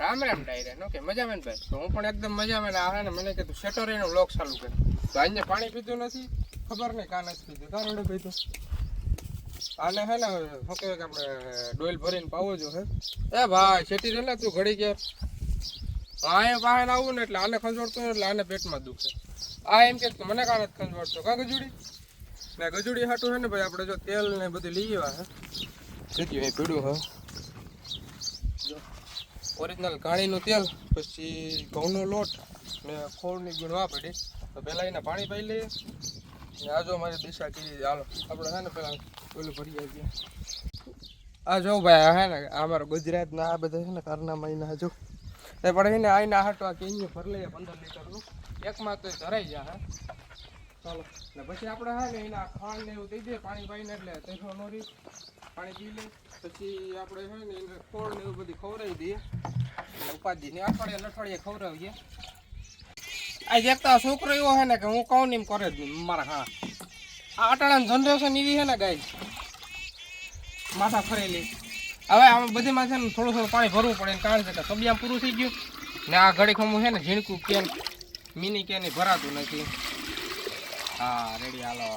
રામ રામ ડાયરે નો કે મજામાં ભાઈ? તો હું પણ એકદમ મજામાં આવે ને મને કીધું શેટોરીનો લોક ચાલુ કરે. તો અહીંયા પાણી પીધું નથી, ખબર નહીં કાન જ પીધું. કાં પીધું. આને હે ને શું કહેવાય આપણે ડોલ ભરીને પાવો જો હે. એ ભાઈ, શેટી રે ને તું ઘડી કે આય પાસે આવું ને એટલે આને ખંજોડતો એટલે આને પેટમાં દુખે. આ એમ કે મને કાન જ ખંજોડતો કાં ગજુડી? ને ગજુડી હાટું હે ને ભાઈ, આપણે જો તેલ ને બધું લઈ આવ્યા હે. સીધું એ પીડું હે? ઓરિજિનલ કાણીનું તેલ, પછી ઘઉંનો લોટ ને ખોળની ગુણવા પડી. તો પહેલાં એને પાણી પાઈ લઈએ. ને આ જો મારી દિશા કરી હાલો આપણે હે ને પહેલાં ઓલું ભરી આવીએ. આ જો ભાઈ હે ને અમારો ગુજરાતના આ બધા છે ને કારનામાં એના જો. એ પણ એને આઈને હાટવા કે અહીંયા ભરી લઈએ પંદર લીટરનું. એકમાં તો ધરાઈ જાય હે. ચાલો ને પછી આપણે હે ને એના ખાંડ ને એવું દઈ દઈએ પાણી પાઈને એટલે તેઠો નોરી પાણી પી લે પછી આપણે હે ને એને ખોળ ને એવું બધું ખવડાવી દઈએ. ઉપાધિ અઠવાડિયે અઠવાડિયે ખવડાવીએ આ દેખતા છોકરો એવો છે ને કે હું કહું ને કરે જ મારા હા. આ અટાણાની જનરેશન એવી છે ને ગાય માથા ફરેલી. હવે આમ બધીમાં છે થોડું થોડું પાણી ભરવું પડે કારણ છે કે તબિયામ પૂરું થઈ ગયું. ને આ ઘડી ખમું છે ને ઝીણકું કેન મિની કેન ભરાતું નથી. હા રેડી હાલો.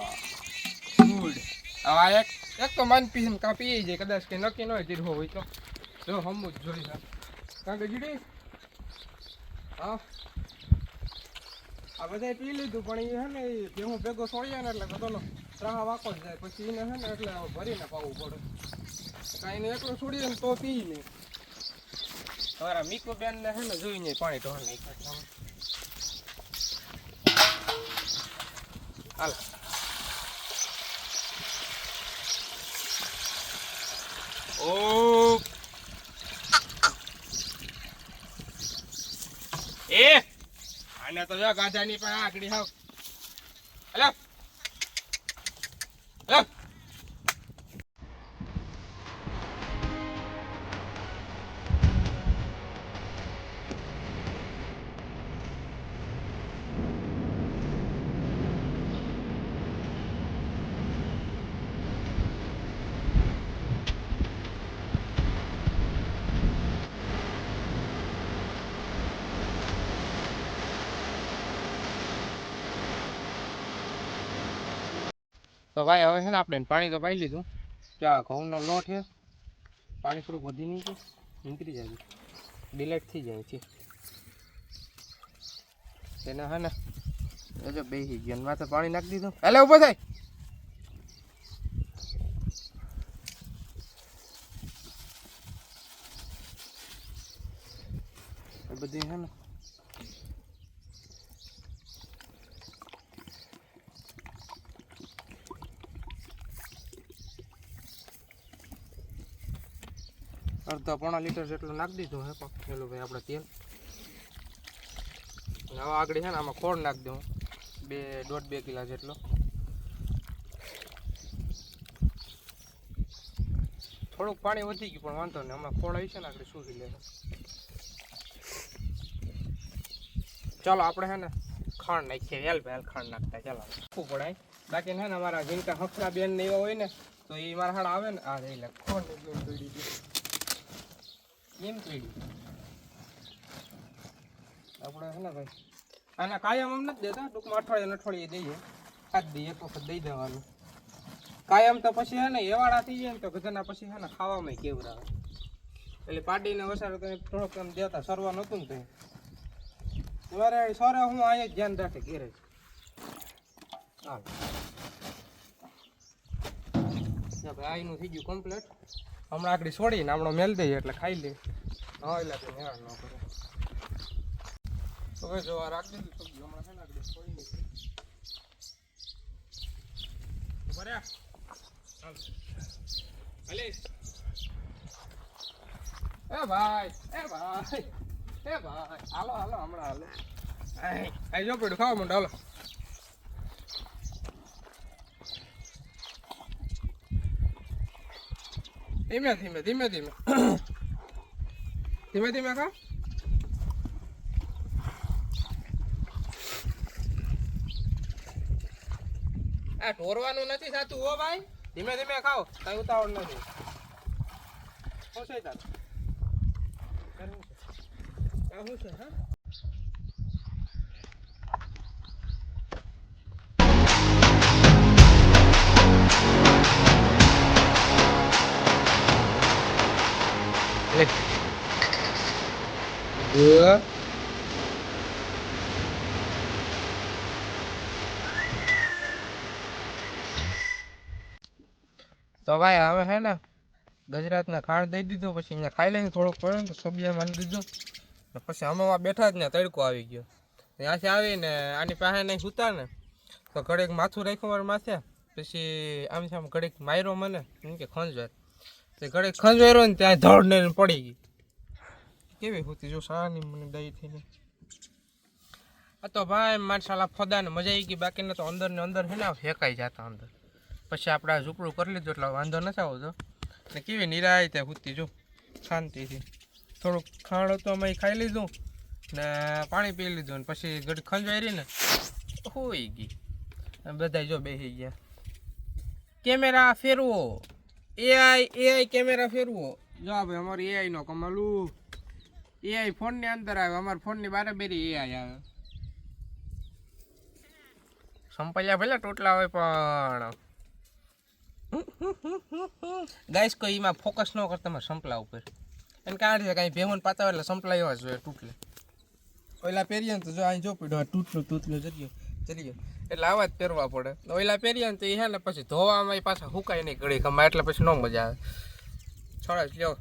ગુડ હવે આ એક એક તો માન પીને કાપી જાય કદાચ કે નક્કી ન હોય તીરહો હોય તો. જો, હમું જ છે કાં કે જીડી હા. આ બધાય પી લીધું, પણ એ હે ને એ ભેગું ભેગો સોળ્યા ને એટલે બધાનો ત્રાહ વાકો જ જાય. પછી એને હે ને એટલે ભરીને પાવું પડે. કાંઈ ને એટલું છોડીએ ને તો પી નહીં તમારા મીકો બેન ને હે ને જોઈને પાણી ઢોળ નાખ્યા હાલ. ઓ એ. આને તો જો ગાધાની પણ આકડી હાવ. હેલો તો ભાઈ, હવે છે ને આપણે પાણી તો પાઈ લીધું. ત્યાં ઘઉંનો લોટ છે. પાણી થોડુંક વધી નહીં ગયું. નીકળી જાય ડિલેટ થઈ જાય છે. તેને હે ને, એ જો બેસી ગયો. ને માથે પાણી નાખી દીધું. એટલે ઊભો થાય. એ બધી છે ને અડધા પોણા લીટર જેટલું નાખી દીધું હે પેલું ભાઈ આપણે તેલ. હવે આગળ છે ને આમાં ખોળ નાખી દઉં. બે, દોઢ, બે કિલા જેટલો. થોડુંક પાણી વધી ગયું, પણ વાંધો નહીં. હમણાં ખોળ આવી છે ને આગળ સૂકી લે ચાલો આપણે છે ને ખાંડ નાખીએ. વેલ વેલ ખાંડ નાખતા ચાલો. નાખવું પડાય બાકી ને અમારા જીનકા હફના બેન ને એવા હોય ને, તો એ મારા હાડ આવે ને. આ લે, ખોળ ને ચડી આપણે હે ને ભાઈ, આના કાયમ આમ નથી દેતા, ટૂંકમાં અઠવાડિયે અઠવાડિયે દઈએ. ખાદ દઈએ, એક વખત દઈ દેવાનું. કાયમ તો પછી હે ને, એવાડા થઈ જાય ને તો ગધના પછી હે ને ખાવામાં કેવું આવે એટલે પાડીને વસારે તો થોડોક એમ દેતા, સરવા નહોતું ને તો સવારે સવારે હું અહીંયા જ ધ્યાન રાખે ઘેરે હા ભાઈ, આઈનું થઈ ગયું કમ્પ્લીટ હમણાં આગળ છોડીને હમણાં મેલ દઈએ એટલે ખાઈ લે હા એટલે તો હેરાન ન કરે. હવે જો આ રાખી દીધું સબ્જી હમણાં છે ને બરાબર હાલ હાલે એ ભાઈ એ ભાઈ એ ભાઈ. હાલો હાલો, હમણાં હાલો. આઈ જો પડ્યું, ખાવા માંડો, હાલો. ધીમે ધીમે ધીમે ધીમે. ધીમે ધીમે કા? આ ઢોરવાનું નથી થતું હો ભાઈ. ધીમે ધીમે ખાઓ. કઈ ઉતાવળ નથી. શું છે તાર? શું છે, હા? Yeah. તો ભાઈ, હવે હે ને, ગુજરાતના ખાણ દઈ દીધો, પછી અહીંયા ખાઈ લઈને થોડોક પડે તો સબ્જી માની દીધો. પછી અમે બેઠા જ ને, તડકો આવી ગયો. ત્યાંથી આવીને આની પાસે નહીં સૂતા ને, તો ઘડીક માથું રાખ્યું મારું માથે, પછી આમ આમ ઘડીક માર્યો મને, એમ કે ખંજવાર તે ઘડીક ખંજવાર્યો ને, ત્યાં ધડ ને પડી ગઈ. કેવી હોતી જો સાની મને દઈ થઈને? આ તો ભાઈ મારી સાલા ફદાને મજા આવી ગઈ, બાકીને તો અંદર ને અંદર હે ને ફેંકાઈ જતા અંદર. પછી આપણે ઝૂંપડું કરી લીધું એટલે વાંધો નથી આવતો ને કેવી નિરાય ત્યાં હુતી જો, શાંતિથી. થોડુંક ખાણ તો અમે ખાઈ લીધું ને પાણી પી લીધું ને પછી ઘડી ખંજવારી ને હોઈ ગઈ. બધા જો બેસી ગયા. કેમેરા ફેરવો. એઆઈ એઆઈ કેમેરા ફેરવો. જો ભાઈ અમારી એઆઈ નો કમાલું. એઆઈ ફોનની અંદર આવે અમારા ફોનની બારેબેરી એઆઈ આવે. સંપલ્યા ભલે ટોટલા હોય પણ. ગાઈસ કોઈ એમાં ફોકસ ન કરતા તમારે સંપલા ઉપર. એને કારણ છે કાંઈ ભેમન પાતા હોય એટલે સંપલા એવા જોઈએ તૂટલે. ઓલા પહેરીએ ને તો જો અહીં જો પડ્યો આ તૂટલું તૂટલું જરીયો જરીયો એટલે આવા જ પહેરવા પડે. ઓલા પહેરીએ ને તો એ હે ને પછી ધોવામાં પાછા હુકાય નહીં ઘડી ખમા એટલે પછી ન મજા આવે. છોડા લ્યો.